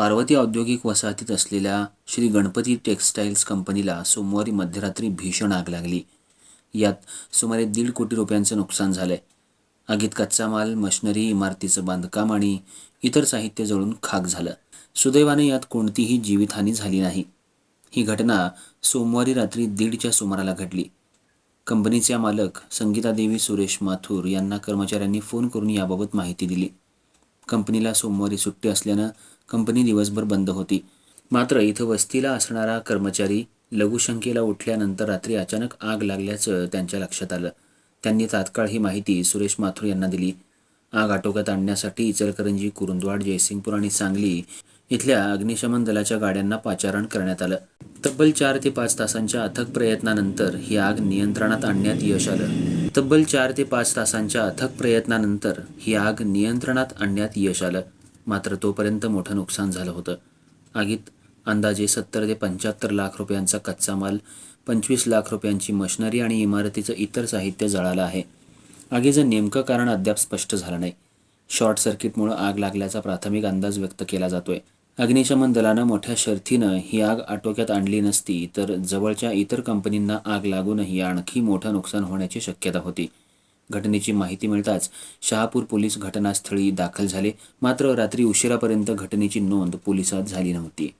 पार्वती औद्योगिक वसाहतीत असलेल्या श्री गणपती टेक्स्टाईल्स कंपनीला सोमवारी मध्यरात्री भीषण आग लागली. यात सुमारे दीड कोटी रुपयांचं नुकसान झालं आहे आगीत कच्चा माल मशिनरी इमारतीचं बांधकाम आणि इतर साहित्य जळून खाक झालं. सुदैवाने यात कोणतीही जीवितहानी झाली नाही. ही घटना सोमवारी रात्री दीडच्या सुमाराला घडली. कंपनीच्या मालक संगीतादेवी सुरेश माथूर यांना कर्मचाऱ्यांनी फोन करून याबाबत माहिती दिली. कंपनीला सोमवारी सुट्टी असल्यानं कंपनी दिवसभर बंद होती. मात्र इथं वस्तीला असणारा कर्मचारी लघुशंकेला उठल्यानंतर रात्री अचानक आग लागल्याचं त्यांच्या लक्षात आलं. त्यांनी तात्काळ ही माहिती सुरेश माथुर यांना दिली. आग आटोक्यात आणण्यासाठी इचलकरंजी कुरुंदवाड जयसिंगपूर आणि सांगली इथल्या अग्निशमन दलाच्या गाड्यांना पाचारण करण्यात आलं. तब्बल चार ते पाच तासांच्या अथक प्रयत्नानंतर ही आग नियंत्रणात आणण्यात यश आलं. तब्बल चार ते पाच तासांच्या अथक प्रयत्नानंतर ही आग नियंत्रणात आणण्यात यश आलं. मात्र तोपर्यंत मोठं नुकसान झालं होतं. आगीत अंदाजे सत्तर ते पंच्याहत्तर लाख रुपयांचा कच्चा माल पंचवीस लाख रुपयांची मशिनरी आणि इमारतीचं इतर साहित्य जळालं आहे. आगीचं नेमकं कारण अद्याप स्पष्ट झालं नाही. शॉर्ट सर्किटमुळं आग लागल्याचा प्राथमिक अंदाज व्यक्त केला जातोय. अग्निशमन दलानं मोठ्या शर्थीनं ही आग आटोक्यात आणली नसती तर जवळच्या इतर कंपनींना आग लागूनही आणखी मोठं नुकसान होण्याची शक्यता होती. घटनेची माहिती मिळताच शहापूर पोलीस घटनास्थळी दाखल झाले. मात्र रात्री उशिरापर्यंत घटनेची नोंद पोलिसात झाली नव्हती.